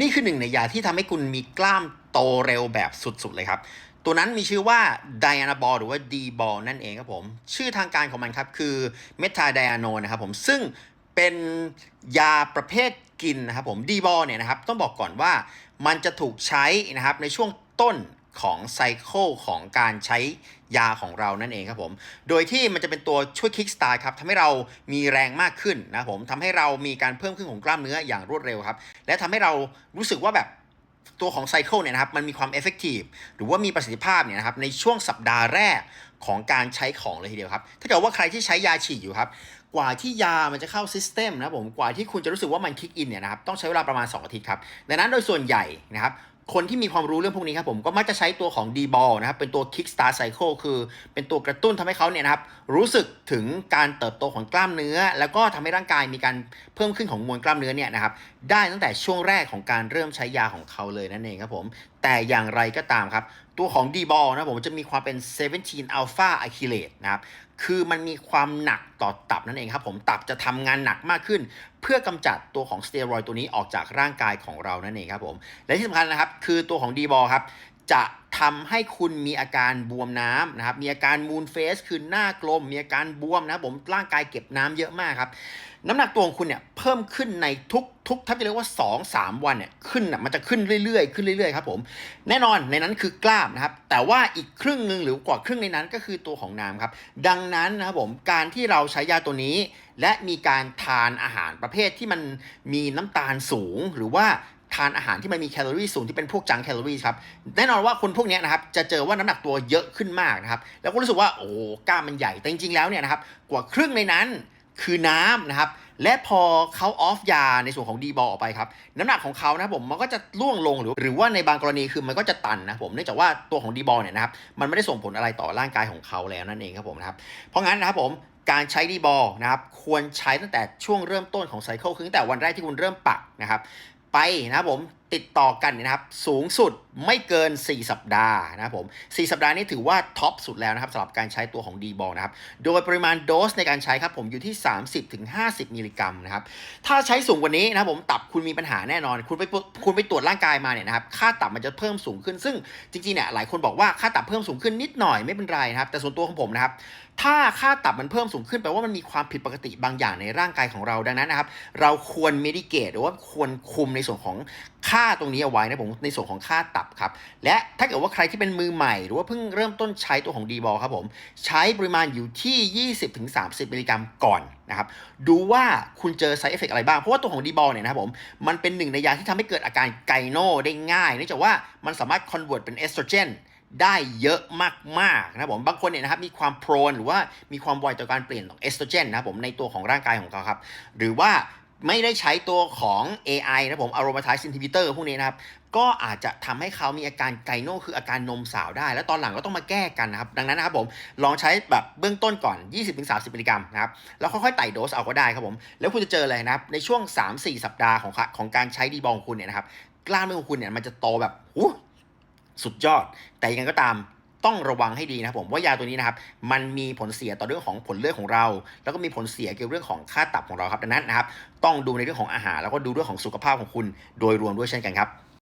นี่คือหนึ่งในยาที่ทำให้คุณมีกล้ามโตเร็วแบบสุดๆเลยครับ ตัวนั้นมีชื่อว่า d i a n a b o l หรือว่า d b a l นั่นเองครับผม ชื่อทางการของมันครับคือเมทาไดอะโนนะครับผมซึ่งเป็นยาประเภทกินนะครับผม d b a l เนี่ยนะครับต้องบอกก่อนว่ามันจะถูกใช้นะครับในช่วงต้น ของไซเคิลของการใช้ยาของเรานั่นเองครับผม โดยที่มันจะเป็นตัวช่วยคิกสตาร์ครับทำให้เรามีแรงมากขึ้นนะครับผมทำให้เรามีการเพิ่มขึ้นของกล้ามเนื้ออย่างรวดเร็วครับ และทำให้เรารู้สึกว่าแบบตัวของไซเคิลเนี่ยนะครับมันมีความเอฟเฟกตีฟหรือว่ามีประสิทธิภาพเนี่ยนะครับในช่วงสัปดาห์แรกของการใช้ของเลยทีเดียวครับ ถ้าเกิดว่าใครที่ใช้ยาฉีดอยู่ครับ กว่าที่ยามันจะเข้าซิสเต็มนะผม กว่าที่คุณจะรู้สึกว่ามันคิกอินเนี่ยนะครับ ต้องใช้เวลาประมาณ 2 อาทิตย์ครับ ดังนั้นโดยส่วนใหญ่นะครับ คนที่มีความรู้เรื่องพวกนี้ครับผมก็มักจะใช้ตัวของ d b a l นะครับเป็นตัว Kickstart Cycle คือ เป็นตัวกระตุ้นทำให้เขาเนี่ยนะครับรู้สึกถึงการเติบโตของกล้ามเนื้อ แล้วก็ทำให้ร่างกายมีการเพิ่มขึ้นของมวลกล้ามเนื้อเนี่ยนะครับได้ตั้งแต่ช่วงแรกของการเริ่มใช้ยาของเขาเลยนั่นเองครับผมแต่อย่างไรก็ตามครับ ตัวของ d b a l นะผมจะมีความเป็น 17 alpha acylate นะครับ คือมันมีความหนักต่อตับนั่นเองครับผมตับจะทำงานหนักมากขึ้น เพื่อกำจัดตัวของสเตียรอยตัวนี้ออกจากร่างกายของเรานั่นเองครับผม และที่สำคัญนะครับ คือตัวของดีบอลครับ จะทำให้คุณมีอาการบวมน้ำนะครับ มีอาการมูนเฟสคือหน้ากลม มีอาการบวมนะผมร่างกายเก็บน้ำเยอะมากครับ น้ำหนักตัวของคุณเนี่ยเพิ่มขึ้นในทุกทุกถ้าจะเรียกว่า 2 3 วันเนี่ยขึ้นอะมันจะขึ้นเรื่อยๆ ขึ้นเรื่อยๆครับผมแน่นอนในนั้นคือกล้ามนะครับ แต่ว่าอีกครึ่งหนึ่งหรือกว่าครึ่งในนั้นก็คือตัวของน้ำครับดังนั้นนะครับผมการที่เราใช้ยาตัวนี้ และมีการทานอาหารประเภทที่มันมีน้ำตาลสูง หรือว่า ทานอาหารที่มันมีแคลอรี่สูงที่เป็นพวกจังแคลอรี่ครับแน่นอนว่าคนพวกนี้นะครับจะเจอว่าน้ำหนักตัวเยอะขึ้นมากนะครับแล้วก็รู้สึกว่าโอ้กล้ามมันใหญ่แต่จริงๆแล้วเนี่ยนะครับกว่าครึ่งในนั้นคือน้ำนะครับและพอเขาออฟยาในส่วนของดีบอลออกไปครับน้ำหนักของเขานะผมมันก็จะล่วงลงหรือหรือว่าในบางกรณีคือมันก็จะตันนะผมเนื่องจากว่าตัวของดีบอลเนี่ยนะครับมันไม่ได้ส่งผลอะไรต่อร่างกายของเขาแล้วนั่นเองครับผมนะครับเพราะงั้นนะครับผมการใช้ดีบอลนะครับควรใช้ตั้งแต่ช่วงเริ่มต้นของไซเคิลคือตั้งแต่วันแรกที่คุณเริ่มปักนะครับ ไปนะครับผม ติดต่อกันเนี่ยนะครับสูงสุดไม่เกิน 4 สัปดาห์นะครับผม4สัปดาห์นี้ถือว่าท็อปสุดแล้วนะครับสำหรับการใช้ตัวของดีบอลนะครับโดยปริมาณโดสในการใช้ครับผมอยู่ที่ 30-50 มิลลิกรัมนะครับถ้าใช้สูงกว่านี้นะครับผมตับคุณมีปัญหาแน่นอน คุณไปคุณไปตรวจร่างกายมาเนี่ยนะครับค่าตับมันจะเพิ่มสูงขึ้น ซึ่งจริงๆเนี่ยหลายคนบอกว่าค่าตับเพิ่มสูงขึ้นนิดหน่อยไม่เป็นไรนะครับแต่ส่วนตัวของผมนะครับถ้าค่าตับมันเพิ่มสูงขึ้นแปลว่ามันมีความผิดปกติบางอย่างในร่างกายของเราดังนั้นนะครับเราควร medicate หรือว่าควรคุมในส่วนของ ค่าตรงนี้เอาไว้นะผมในส่วนของค่าตับครับ และถ้าเกิดว่าใครที่เป็นมือใหม่ หรือว่าเพิ่งเริ่มต้นใช้ตัวของดีบอลครับผม ใช้ปริมาณอยู่ที่ 20-30 มิลลิกรัมก่อนนะครับ ดูว่าคุณเจอ side effect อะไรบ้าง เพราะว่าตัวของดีบอลเนี่ยนะครับผม มันเป็นหนึ่งในยาที่ทำให้เกิดอาการไกโนได้ง่ายเนื่องจากว่ามันสามารถ convert เป็นเอสโตรเจนได้เยอะมากๆนะครับผมบางคนเนี่ยนะครับมีความโปรนหรือว่ามีความไวต่อการเปลี่ยนของเอสโตรเจนนะครับผมในตัวของร่างกายของเขาครับ หรือว่า ไม่ได้ใช้ตัวของ AI นะครับผม aromatase inhibitor พวกนี้นะครับ ก็อาจจะทำให้เขามีอาการไกโนคืออาการนมสาวได้ แล้วตอนหลังก็ต้องมาแก้กันนะครับ ดังนั้นนะครับผม ลองใช้แบบเบื้องต้นก่อน 20-30 มิลลิกรัมนะครับ แล้วค่อยๆไต่โดสเอาก็ได้ครับผม แล้วคุณจะเจอเลยนะครับ ในช่วง 3-4 สัปดาห์ของของการใช้ดีบองคุณเนี่ยนะครับ กล้ามเนื้อของคุณเนี่ยมันจะโตแบบสุดยอด แต่ยังไงก็ตาม ต้องระวังให้ดีนะครับผมว่ายาตัวนี้นะครับมันมีผลเสียต่อเรื่องของผลเลือดของเรา แล้วก็มีผลเสียเกี่ยวกับเรื่องของค่าตับของเราครับดังนั้นนะครับต้องดูในเรื่องของอาหารแล้วก็ดูเรื่องของสุขภาพของคุณโดยรวมด้วยเช่นกันครับ